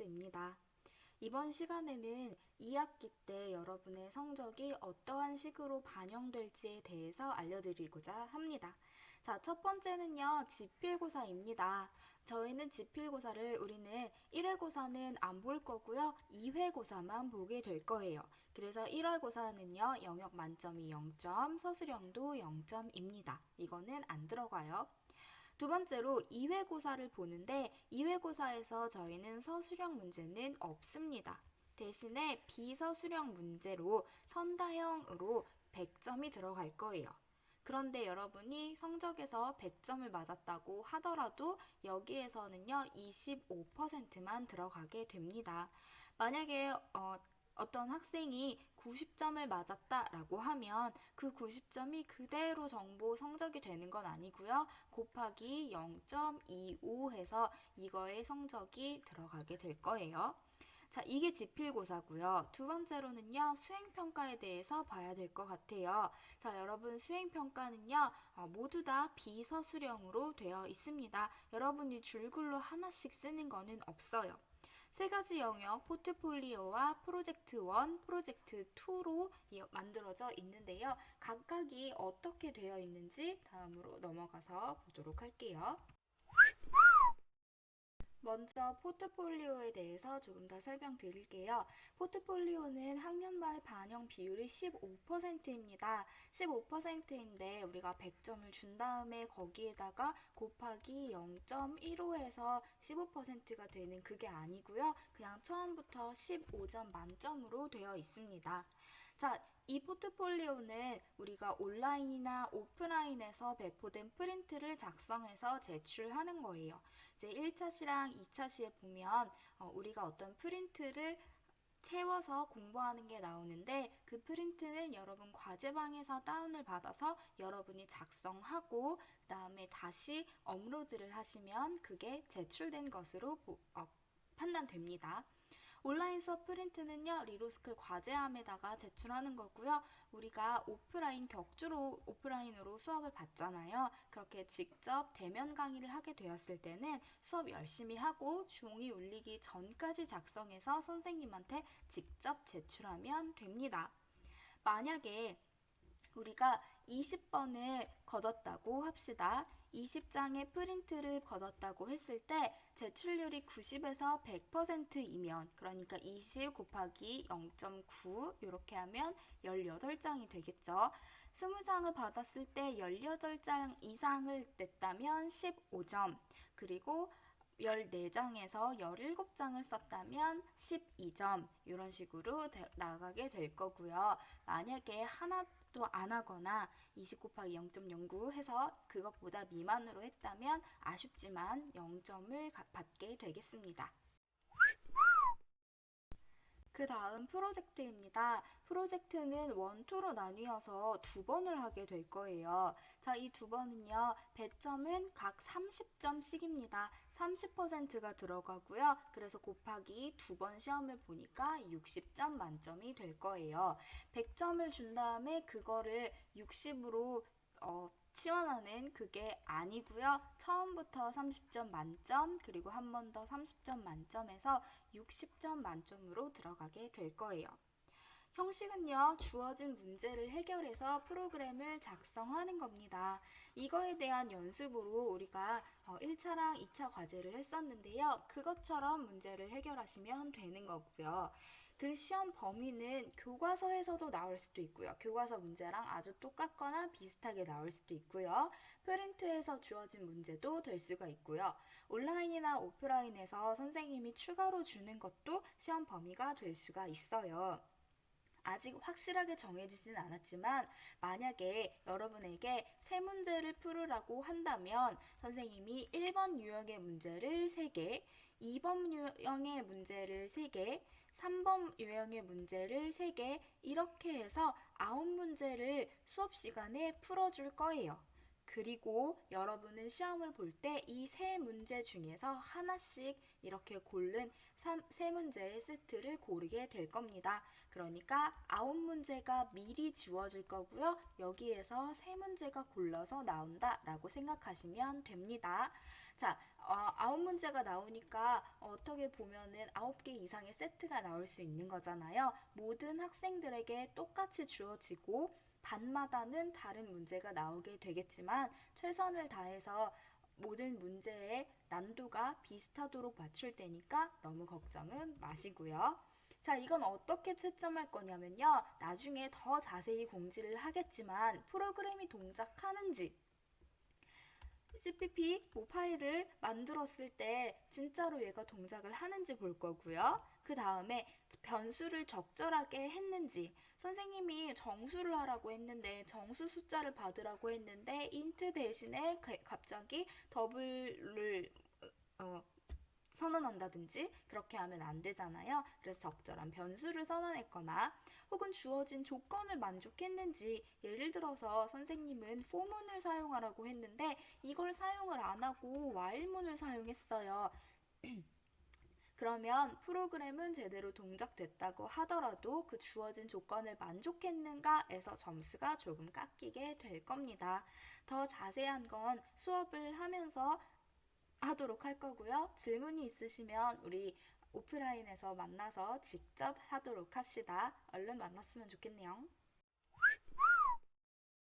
클래스입니다. 이번 시간에는 2학기 때 여러분의 성적이 어떠한 식으로 반영될지에 대해서 알려드리고자 합니다. 자, 첫 번째는요, 지필고사입니다. 저희는 지필고사를 우리는 1회고사는 안 볼 거고요, 2회고사만 보게 될 거예요. 그래서 1회고사는요, 영역 만점이 0점, 서술형도 0점입니다. 이거는 안 들어가요. 두 번째로 2회고사를 보는데 2회고사에서 저희는 서술형 문제는 없습니다. 대신에 비서술형 문제로 선다형으로 100점이 들어갈 거예요. 그런데 여러분이 성적에서 100점을 맞았다고 하더라도 여기에서는요 25%만 들어가게 됩니다. 만약에 어, 어떤 학생이 90점을 맞았다라고 하면 그 90점이 그대로 정보 성적이 되는 건 아니고요. 곱하기 0.25 해서 이거의 성적이 들어가게 될 거예요. 자, 이게 지필고사고요. 두 번째로는요, 수행평가에 대해서 봐야 될 것 같아요. 자, 여러분 수행평가는요, 어, 모두 다 비서술형으로 되어 있습니다. 여러분이 줄글로 하나씩 쓰는 거는 없어요. 세 가지 영역 포트폴리오와 프로젝트 1, 프로젝트 2로 만들어져 있는데요. 각각이 어떻게 되어 있는지 다음으로 넘어가서 보도록 할게요. 먼저 포트폴리오에 대해서 조금 더 설명드릴게요. 포트폴리오는 학년 말 반영 비율이 15%입니다. 15%인데 우리가 100점을 준 다음에 거기에다가 곱하기 0.15해서 15%가 되는 그게 아니고요. 그냥 처음부터 15점 만점으로 되어 있습니다. 자, 이 포트폴리오는 우리가 온라인이나 오프라인에서 배포된 프린트를 작성해서 제출하는 거예요. 이제 1차 시랑 2차 시에 보면 어, 우리가 어떤 프린트를 채워서 공부하는 게 나오는데 그 프린트는 여러분 과제방에서 다운을 받아서 여러분이 작성하고 그 다음에 다시 업로드를 하시면 그게 제출된 것으로 보, 어, 판단됩니다. 온라인 수업 프린트는요, 리로스클 과제함에다가 제출하는 거고요. 우리가 오프라인 격주로 오프라인으로 수업을 받잖아요. 그렇게 직접 대면 강의를 하게 되었을 때는 수업 열심히 하고 종이 울리기 전까지 작성해서 선생님한테 직접 제출하면 됩니다. 만약에 우리가 20번을 거뒀다고 합시다. 20장의 프린트를 거뒀다고 했을 때 제출률이 90에서 100%이면 그러니까 20 곱하기 0.9 이렇게 하면 18장이 되겠죠. 20장을 받았을 때 18장 이상을 냈다면 15점 그리고 14장에서 17장을 썼다면 12점 이런 식으로 나가게 될 거고요. 만약에 하나 도안 하거나 20 곱하기 0.09 해서 그것보다 미만으로 했다면 아쉽지만 0점을 받게 되겠습니다. 그 다음 프로젝트입니다. 프로젝트는 원, 투로 나뉘어서 두 번을 하게 될 거예요. 자, 이 두 번은요, 배점은 각 30점씩입니다. 30%가 들어가고요. 그래서 곱하기 두 번 시험을 보니까 60점 만점이 될 거예요. 100점을 준 다음에 그거를 60으로 어, 치환하는 그게 아니고요. 처음부터 30점 만점 그리고 한 번 더 30점 만점에서 60점 만점으로 들어가게 될 거예요. 형식은요, 주어진 문제를 해결해서 프로그램을 작성하는 겁니다. 이거에 대한 연습으로 우리가 1차랑 2차 과제를 했었는데요. 그것처럼 문제를 해결하시면 되는 거고요. 그 시험 범위는 교과서에서도 나올 수도 있고요. 교과서 문제랑 아주 똑같거나 비슷하게 나올 수도 있고요. 프린트에서 주어진 문제도 될 수가 있고요. 온라인이나 오프라인에서 선생님이 추가로 주는 것도 시험 범위가 될 수가 있어요. 아직 확실하게 정해지진 않았지만 만약에 여러분에게 세 문제를 풀으라고 한다면 선생님이 1번 유형의 문제를 3개, 2번 유형의 문제를 3개, 3번 유형의 문제를 3개 이렇게 해서 9문제를 수업 시간에 풀어줄 거예요. 그리고 여러분은 시험을 볼 때 이 세 문제 중에서 하나씩 이렇게 고른 삼- 세 문제의 세트를 고르게 될 겁니다. 그러니까 아홉 문제가 미리 주어질 거고요. 여기에서 세 문제가 골라서 나온다라고 생각하시면 됩니다. 자, 어, 아홉 문제가 나오니까 어떻게 보면은 아홉 개 이상의 세트가 나올 수 있는 거잖아요. 모든 학생들에게 똑같이 주어지고 반마다는 다른 문제가 나오게 되겠지만 최선을 다해서 모든 문제의 난도가 비슷하도록 맞출 테니까 너무 걱정은 마시고요. 자, 이건 어떻게 채점할 거냐면요. 나중에 더 자세히 공지를 하겠지만 프로그램이 동작하는지 CPP 뭐 파일을 만들었을 때 진짜로 얘가 동작을 하는지 볼 거고요. 그 다음에 변수를 적절하게 했는지 선생님이 정수를 하라고 했는데 정수 숫자를 받으라고 했는데 인트 대신에 가- 갑자기 더블을 어, 선언한다든지 그렇게 하면 안 되잖아요. 그래서 적절한 변수를 선언했거나 혹은 주어진 조건을 만족했는지 예를 들어서 선생님은 for문을 사용하라고 했는데 이걸 사용을 안 하고 while문을 사용했어요. 그러면 프로그램은 제대로 동작됐다고 하더라도 그 주어진 조건을 만족했는가에서 점수가 조금 깎이게 될 겁니다. 더 자세한 건 수업을 하면서 하도록 할 거고요. 질문이 있으시면 우리 오프라인에서 만나서 직접 하도록 합시다. 얼른 만났으면 좋겠네요.